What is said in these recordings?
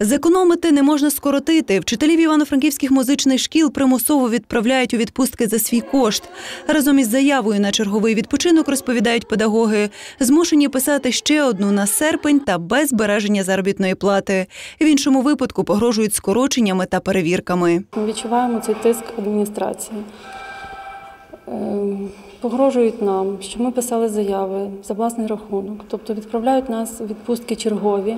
Зекономити не можна скоротити. Вчителів івано-франківських музичних шкіл примусово відправляють у відпустки за свій кошт. Разом із заявою на черговий відпочинок розповідають педагоги. Змушені писати ще одну на серпень та без збереження заробітної плати. В іншому випадку погрожують скороченнями та перевірками. Ми відчуваємо цей тиск адміністрації. Ем, Погрожують нам, що ми писали заяви за власний рахунок, тобто відправляють нас відпустки чергові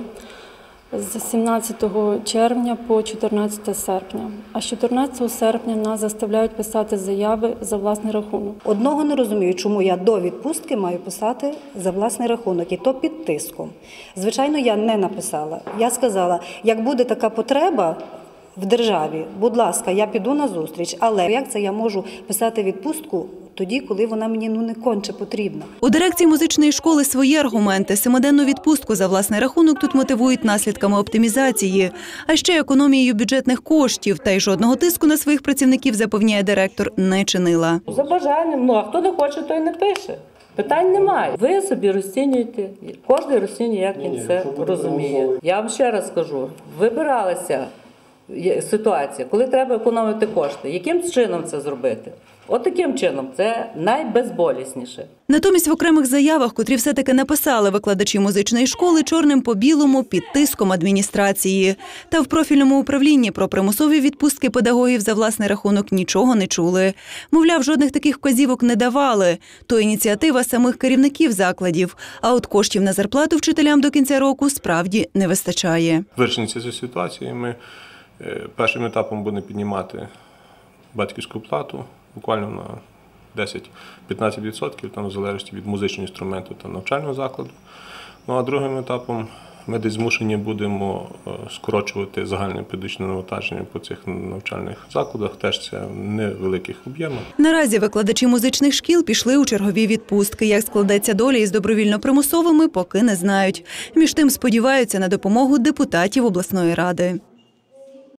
з 17 червня по 14 серпня. А з 14 серпня нас заставляють писати заяви за власний рахунок. Одного не розумію, чому я до відпустки маю писати за власний рахунок, і то під тиском. Звичайно, я не написала. Я сказала, як буде така потреба. В державі, будь ласка, я піду на зустріч, але як це я можу писати відпустку тоді, коли вона мені ну не конче потрібна? У дирекції музичної школи свої аргументи. Семиденну відпустку за власний рахунок тут мотивують наслідками оптимізації, а ще економією бюджетних коштів. Та й жодного тиску на своїх працівників запевняє директор не чинила. За бажанням. Ну а хто не хоче, той не пише. Питань немає. Ви собі розцінюєте. Кожен розцінює, як він це розуміє. Я вам ще раз скажу: вибиралася є ситуація, коли треба економити кошти. Яким чином це зробити? От таким чином, це найбезболісніше. Натомість в окремих заявах, котрі все-таки написали викладачі музичної школи чорним по білому під тиском адміністрації. Та в профільному управлінні про примусові відпустки педагогів за власний рахунок нічого не чули. Мовляв, жодних таких вказівок не давали. То ініціатива самих керівників закладів. А от коштів на зарплату вчителям до кінця року справді не вистачає. Вирішення цієї ситуації ми першим етапом будемо піднімати батьківську плату буквально на 10-15%, там в залежності від музичного інструменту та навчального закладу. Ну а другим етапом ми десь змушені будемо е, скорочувати загальне педагогічне навантаження по цих навчальних закладах. Теж це невеликих об'ємах. Наразі викладачі музичних шкіл пішли у чергові відпустки. Як складеться доля із добровільно-примусовими, поки не знають. Між тим сподіваються на допомогу депутатів обласної ради.